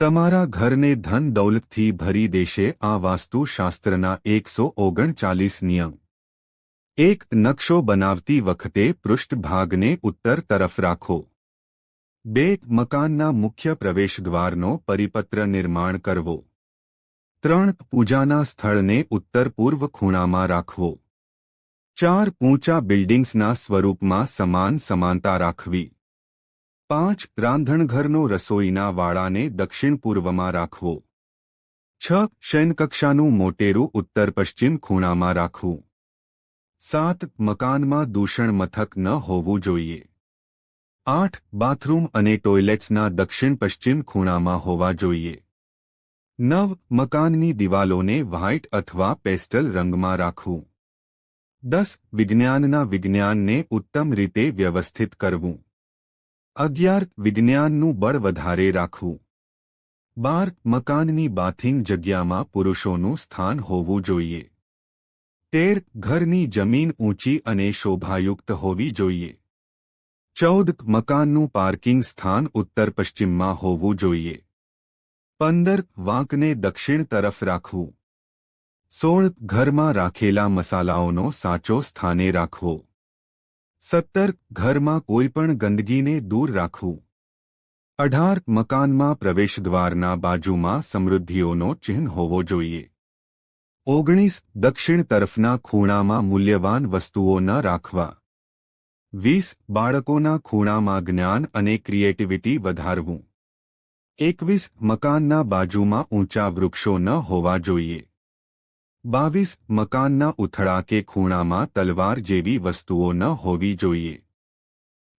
તમારા ઘરને ધન દૌલતથી ભરી દેશે આ વાસ્તુશાસ્ત્રના એકસો ઓગણચાલીસ નિયમ. એક નકશો બનાવતી વખતે પૃષ્ઠભાગને ઉત્તર તરફ રાખો. બે મકાનના મુખ્ય પ્રવેશદ્વારનો પરિપત્ર નિર્માણ કરવો. ત્રણ પૂજાના સ્થળને ઉત્તર પૂર્વ ખૂણામાં રાખવો. ચાર ઊંચા બિલ્ડિંગ્સના સ્વરૂપમાં સમાન સમાનતા રાખવી. પાંચ રાંધણઘરનો રસોઈના વાળાને દક્ષિણ પૂર્વમાં રાખવો. છ શયનકક્ષાનું મોટેરું ઉત્તર પશ્ચિમ ખૂણામાં રાખવું. સાત મકાનમાં દૂષણ મથક ન હોવું જોઈએ. આઠ બાથરૂમ અને ટોયલેટ્સના દક્ષિણ પશ્ચિમ ખૂણામાં હોવા જોઈએ. નવ મકાનની દિવાલોને વ્હાઇટ અથવા પેસ્ટલ રંગમાં રાખવું. દસ વિજ્ઞાનના વિજ્ઞાનને ઉત્તમ રીતે વ્યવસ્થિત કરવું. અગિયાર વિજ્ઞાનનું બળ વધારે રાખવું. બાર મકાનની બાથિંગ જગ્યામાં પુરુષોનું સ્થાન હોવું જોઈએ. તેર ઘરની જમીન ઊંચી અને શોભાયુક્ત હોવી જોઈએ. ચૌદ મકાનનું પાર્કિંગ સ્થાન ઉત્તર પશ્ચિમમાં હોવું જોઈએ. પંદર વાંકને દક્ષિણ તરફ રાખવું. સોળ ઘરમાં રાખેલા મસાલાઓનો સાચો સ્થાને રાખવો. સત્તર, ઘરમાં કોઈપણ ગંદગીને દૂર રાખવું. અઢાર, મકાનમાં પ્રવેશદ્વારના બાજુમાં સમૃદ્ધિઓનો ચિહ્ન હોવો જોઈએ. ઓગણીસ, દક્ષિણ તરફના ખૂણામાં મૂલ્યવાન વસ્તુઓ ન રાખવા. વીસ, બાળકોના ખૂણામાં જ્ઞાન અને ક્રિએટિવિટી વધારવું. એકવીસ, મકાનના બાજુમાં ઊંચા વૃક્ષો ન હોવા જોઈએ. બાવીસ મકાનના ઉથળા કે ખૂણામાં તલવાર જેવી વસ્તુઓ ન હોવી જોઈએ.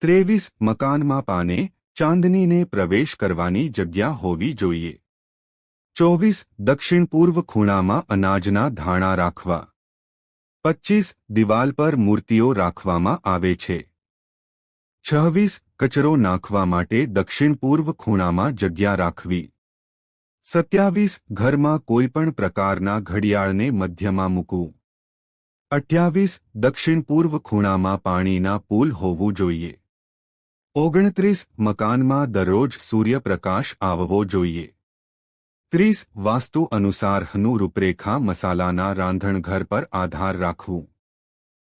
ત્રેવીસ મકાનમાં પાને ચાંદનીને પ્રવેશ કરવાની જગ્યા હોવી જોઈએ. ચોવીસ દક્ષિણ પૂર્વ ખૂણામાં અનાજના ધાણા રાખવા. પચ્ચીસ દિવાલ પર મૂર્તિઓ રાખવામાં આવે છે. છવ્વીસ કચરો નાખવા માટે દક્ષિણ પૂર્વ ખૂણામાં જગ્યા રાખવી. સત્યાવીસ ઘરમાં કોઈપણ પ્રકારના ઘડિયાળને મધ્યમાં મૂકવું. અઠ્યાવીસ દક્ષિણ પૂર્વ ખૂણામાં પાણીના પુલ હોવું જોઈએ. ઓગણત્રીસ મકાનમાં દરરોજ સૂર્યપ્રકાશ આવવો જોઈએ. ત્રીસ વાસ્તુ અનુસારનું રૂપરેખા મસાલાના રાંધણઘર પર આધાર રાખવું.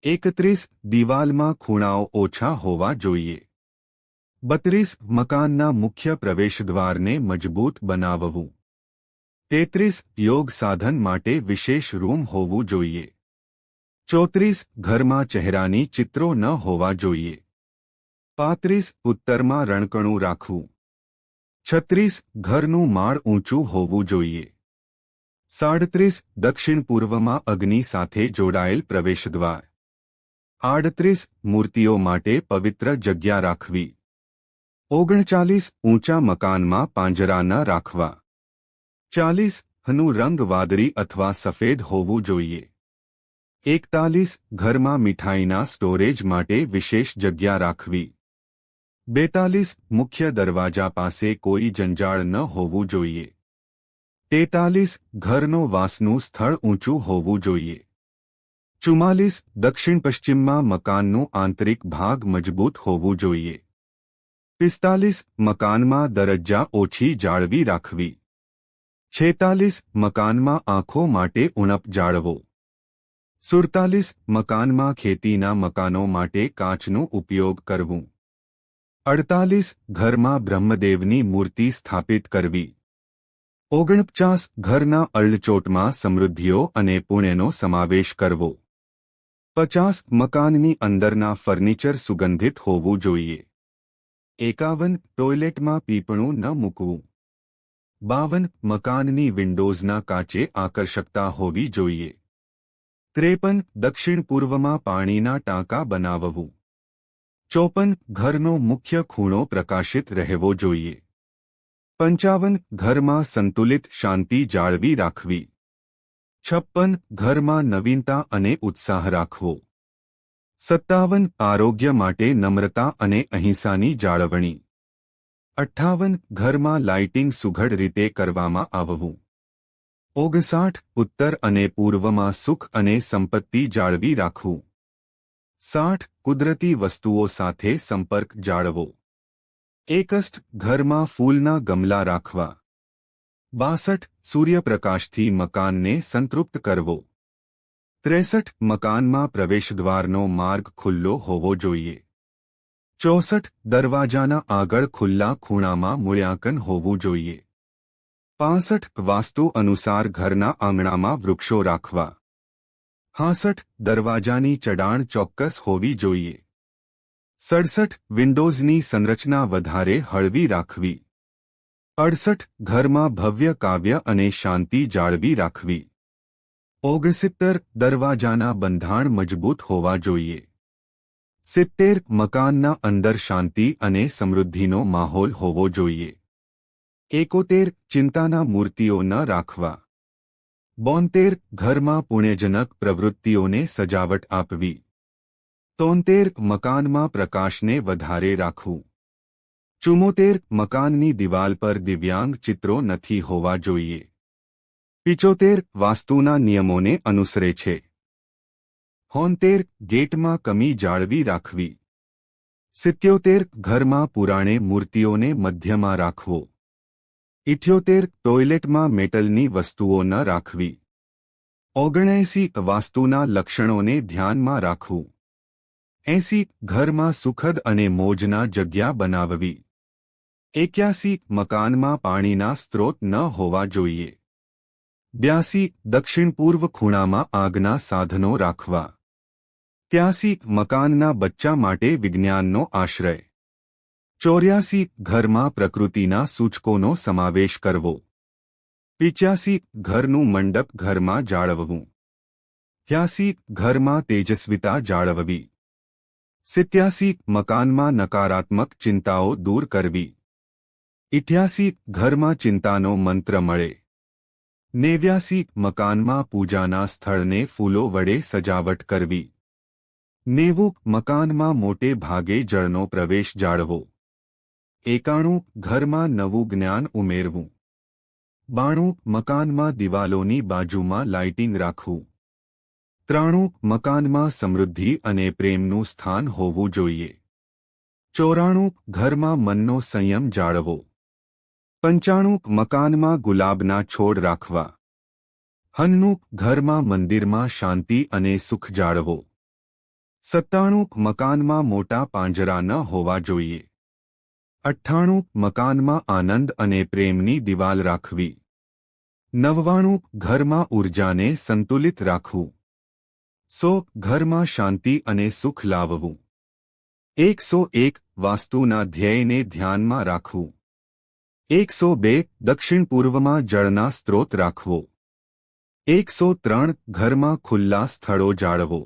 એકત્રીસ દિવાલમાં ખૂણાઓ ઓછા હોવા જોઈએ. બત્રીસ મકાનના મુખ્ય પ્રવેશદ્વારને મજબૂત બનાવવું. તેત્રીસ યોગ સાધન માટે વિશેષ રૂમ હોવું જોઈએ. ચોત્રીસ ઘરમાં ચહેરાની ચિત્રો ન હોવા જોઈએ. પાંત્રીસ ઉત્તરમાં રણકણું રાખવું. છત્રીસ ઘરનું માળ ઊંચું હોવું જોઈએ. સાડત્રીસ દક્ષિણ પૂર્વમાં અગ્નિ સાથે જોડાયેલ પ્રવેશદ્વાર. આડત્રીસ મૂર્તિઓ માટે પવિત્ર જગ્યા રાખવી. ઓગણચાલીસ ઊંચા મકાનમાં પાંજરા ન રાખવા. ચાલીસ હનું રંગ વાદળી અથવા સફેદ હોવું જોઈએ. એકતાલીસ ઘરમાં મીઠાઈના સ્ટોરેજ માટે વિશેષ જગ્યા રાખવી. બેતાલીસ મુખ્ય દરવાજા પાસે કોઈ જંજાળ ન હોવું જોઈએ. તેતાલીસ ઘરનો વાસનું સ્થળ ઊંચું હોવું જોઈએ. ચુમ્માલીસ દક્ષિણ પશ્ચિમમાં મકાનનું આંતરિક ભાગ મજબૂત હોવું જોઈએ. પિસ્તાલીસ મકાનમાં દરજ્જા ઓછી જાળવી રાખવી. છેતાલીસ મકાનમાં આંખો માટે ઉણપ જાળવો. સુડતાલીસ મકાનમાં ખેતીના મકાનો માટે કાચનો ઉપયોગ કરવું. અડતાલીસ ઘરમાં બ્રહ્મદેવની મૂર્તિ સ્થાપિત કરવી. ઓગણપચાસ ઘરના અળચોટમાં સમૃદ્ધિઓ અને પુણ્યનો સમાવેશ કરવો. પચાસ મકાનની અંદરના ફર્નિચર સુગંધિત હોવું જોઈએ. એકાવન ટોયલેટમાં પીપણું ન મૂકવું. બાવન મકાનની વિન્ડોઝના કાચે આકર્ષકતા હોવી જોઈએ. ત્રેપન દક્ષિણ પૂર્વમાં પાણીના ટાંકા બનાવવું. ચોપન ઘરનો મુખ્ય ખૂણો પ્રકાશિત રહેવો જોઈએ. પંચાવન ઘરમાં સંતુલિત શાંતિ જાળવી રાખવી. છપ્પન ઘરમાં નવીનતા અને ઉત્સાહ રાખવો. સત્તાવન આરોગ્ય માટે નમ્રતા અને અહિંસાની જાળવણી. અઠ્ઠાવન ઘરમાં લાઇટિંગ સુઘડ રીતે કરવામાં આવવું. ઓગસાઠ, ઉત્તર અને પૂર્વમાં સુખ અને સંપત્તિ જાળવી રાખવું. સાઠ, કુદરતી વસ્તુઓ સાથે સંપર્ક જાળવો. એકસ્ટ, ઘરમાં ફૂલના ગમલા રાખવા. બાસઠ, સૂર્યપ્રકાશથી મકાનને સંતૃપ્ત કરવો. ત્રેસઠ, મકાનમાં પ્રવેશદ્વારનો માર્ગ ખુલ્લો હોવો જોઈએ. ચોસઠ દરવાજાના આગળ ખુલ્લા ખૂણામાં મૂલ્યાંકન હોવું જોઈએ. પાસઠ વાસ્તુ અનુસાર ઘરના આંગણામાં વૃક્ષો રાખવા. હાસઠ દરવાજાની ચડાણ ચોક્કસ હોવી જોઈએ. સડસઠ વિન્ડોઝની સંરચના વધારે હળવી રાખવી. અડસઠ ઘરમાં ભવ્ય કાવ્ય અને શાંતિ જાળવી રાખવી. ઓગણસિત્તર દરવાજાના બંધાણ મજબૂત હોવા જોઈએ. સિત્તેર મકાનના અંદર શાંતિ અને સમૃદ્ધિનો માહોલ હોવો જોઈએ. એકોતેર ચિંતાના મૂર્તિઓ ન રાખવા. બોતેર ઘરમાં પુણ્યજનક પ્રવૃત્તિઓને સજાવટ આપવી. તોતેર મકાનમાં પ્રકાશને વધારે રાખવું. ચુમોતેર મકાનની દિવાલ પર દિવ્યાંગ ચિત્રો નથી હોવા જોઈએ. પિચોતેર વાસ્તુના નિયમોને અનુસરે છે. હોનતેર ગેટમાં કમી જાળવી રાખવી. સિત્યોતેર ઘરમાં પુરાણે મૂર્તિઓને મધ્યમાં રાખવો. ઇઠ્યોતેર ટોયલેટમાં મેટલની વસ્તુઓ ન રાખવી. ઓગણએંસી વાસ્તુના લક્ષણોને ધ્યાનમાં રાખવું. એંસી ઘરમાં સુખદ અને મોજના જગ્યા બનાવવી. એક્યાસી મકાનમાં પાણીના સ્ત્રોત ન હોવા જોઈએ. બ્યાસી દક્ષિણ પૂર્વ ખૂણામાં આગના સાધનો રાખવા. ત્યાસી મકાનના બચ્ચા માટે વિજ્ઞાનનો આશ્રય. ચોર્યાસી ઘરમાં પ્રકૃતિના સૂચકોનો સમાવેશ કરવો. પિચ્યાસી ઘરનું મંડપ ઘરમાં જાળવવું. ત્યાસી ઘરમાં તેજસ્વિતા જાળવવી. સિત્યાસી મકાનમાં નકારાત્મક ચિંતાઓ દૂર કરવી. ઇઠ્યાસી ઘરમાં ચિંતાનો મંત્ર મળે. નેવ્યાસી મકાનમાં પૂજાના સ્થળને ફૂલો વડે સજાવટ કરવી. નેવું મકાનમાં મોટે ભાગે જળનો પ્રવેશ જાળવો. એકાણું ઘરમાં નવું જ્ઞાન ઉમેરવું. બાણું મકાનમાં દિવાલોની બાજુમાં લાઇટિંગ રાખવું. ત્રાણું મકાનમાં સમૃદ્ધિ અને પ્રેમનું સ્થાન હોવું જોઈએ. ચોરાણું ઘરમાં મનનો સંયમ જાળવો. પંચાણું મકાનમાં ગુલાબના છોડ રાખવા. હન્નું ઘરમાં મંદિરમાં શાંતિ અને સુખ જાળવો. સત્તાણું મકાનમાં મોટા પાંજરા ન હોવા જોઈએ. અઠ્ઠાણું મકાનમાં આનંદ અને પ્રેમની દિવાલ રાખવી. નવ્વાણું ઘરમાં ઊર્જાને સંતુલિત રાખવું. સો ઘરમાં શાંતિ અને સુખ લાવવું. એકસો એક વાસ્તુના ધ્યેયને ધ્યાનમાં રાખવું. એકસો બે દક્ષિણ પૂર્વમાં જળના સ્ત્રોત રાખવો. એકસો ત્રણ ઘરમાં ખુલ્લા સ્થળો જાળવો.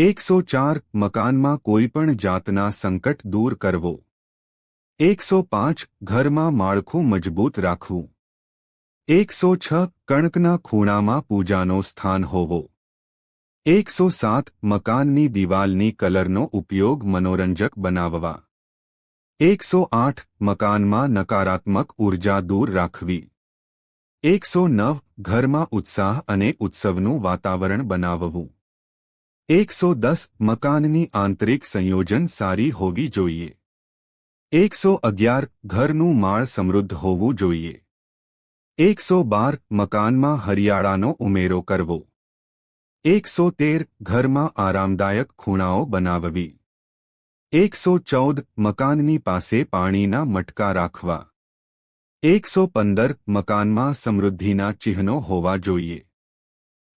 એકસો ચાર મકાનમાં કોઈપણ જાતના સંકટ દૂર કરવો. એકસો પાંચ ઘરમાં માળખું મજબૂત રાખવું. એકસો છ કણકના ખૂણામાં પૂજાનો સ્થાન હોવો. એકસો સાત મકાનની દિવાલની કલરનો ઉપયોગ મનોરંજક બનાવવા. એકસો આઠ મકાનમાં નકારાત્મક ઊર્જા દૂર રાખવી. એકસો નવ ઘરમાં ઉત્સાહ અને ઉત્સવનું વાતાવરણ બનાવવું. એકસો દસ મકાનની આંતરિક સંયોજન સારી હોવી જોઈએ એકસો અગિયાર ઘરનું માળ સમૃદ્ધ હોવું જોઈએ એકસો બાર મકાનમાં હરિયાળાનો ઉમેરો કરવો એકસો તેર ઘરમાં આરામદાયક ખૂણાઓ બનાવવી એકસો ચૌદ મકાનની પાસે પાણીના મટકા રાખવા એકસો પંદર મકાનમાં સમૃદ્ધિના ચિહ્નો હોવા જોઈએ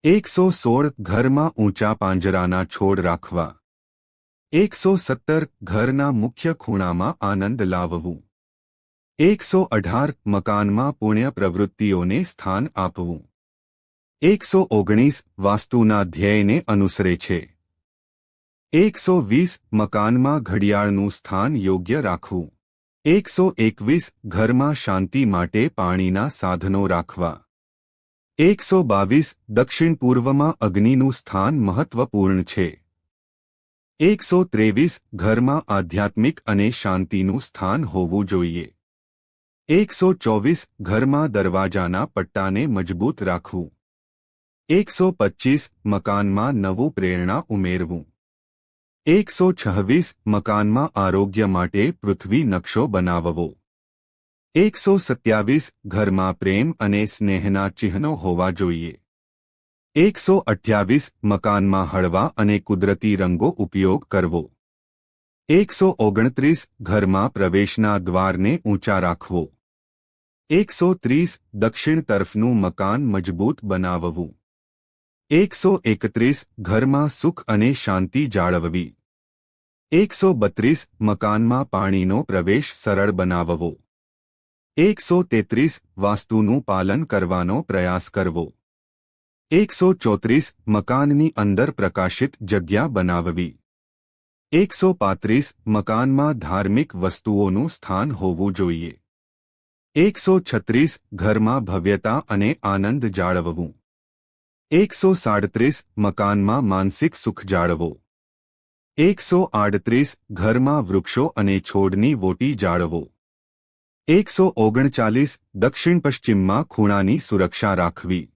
એકસો સોળ ઘરમાં ઊંચા પાંજરાના છોડ રાખવા. એકસો સત્તર ઘરના મુખ્ય ખૂણામાં આનંદ લાવવું. એકસો અઢાર મકાનમાં પુણ્ય પ્રવૃત્તિઓને સ્થાન આપવું. એકસો ઓગણીસ વાસ્તુના ધ્યેયને અનુસરે છે. એકસો વીસ મકાનમાં ઘડિયાળનું સ્થાન યોગ્ય રાખવું. એકસો એકવીસ ઘરમાં શાંતિ માટે પાણીના સાધનો રાખવા. એકસો બાવીસ દક્ષિણ પૂર્વમાં અગ્નિનું સ્થાન મહત્વપૂર્ણ છે. એકસો ત્રેવીસ ઘરમાં આધ્યાત્મિક અને શાંતિનું સ્થાન હોવું જોઈએ. એકસો ચોવીસ ઘરમાં દરવાજાના પટ્ટાને મજબૂત રાખવું. એકસો પચ્ચીસ મકાનમાં નવું પ્રેરણા ઉમેરવું. એકસો છવ્વીસ મકાનમાં આરોગ્ય માટે પૃથ્વી નકશો બનાવવો. એકસો સત્યાવીસ ઘરમાં પ્રેમ અને સ્નેહના ચિહ્નો હોવા જોઈએ. એકસો અઠ્યાવીસ મકાનમાં હળવા અને કુદરતી રંગો ઉપયોગ કરવો. એકસો ઓગણત્રીસ ઘરમાં પ્રવેશના દ્વારને ઊંચા રાખવો. એકસો ત્રીસ દક્ષિણ તરફનું મકાન મજબૂત બનાવવું. એકસો એકત્રીસ ઘરમાં સુખ અને શાંતિ જાળવવી. એકસો બત્રીસ મકાનમાં પાણીનો પ્રવેશ સરળ બનાવવો. એકસો તેત્રીસ વાસ્તુનું પાલન કરવાનો પ્રયાસ કરવો. એકસો ચોત્રીસ મકાનની અંદર પ્રકાશિત જગ્યા બનાવવી. એકસો પાંત્રીસ મકાનમાં ધાર્મિક વસ્તુઓનું સ્થાન હોવું જોઈએ. એકસો છત્રીસ ઘરમાં ભવ્યતા અને આનંદ જાળવવું. એકસો સાડત્રીસ મકાનમાં માનસિક સુખ જાળવો. એકસો આડત્રીસ ઘરમાં વૃક્ષો અને છોડની વોટી જાળવો. એકસો ઓગણચાલીસ દક્ષિણ પશ્ચિમમાં ખૂણાની સુરક્ષા રાખવી.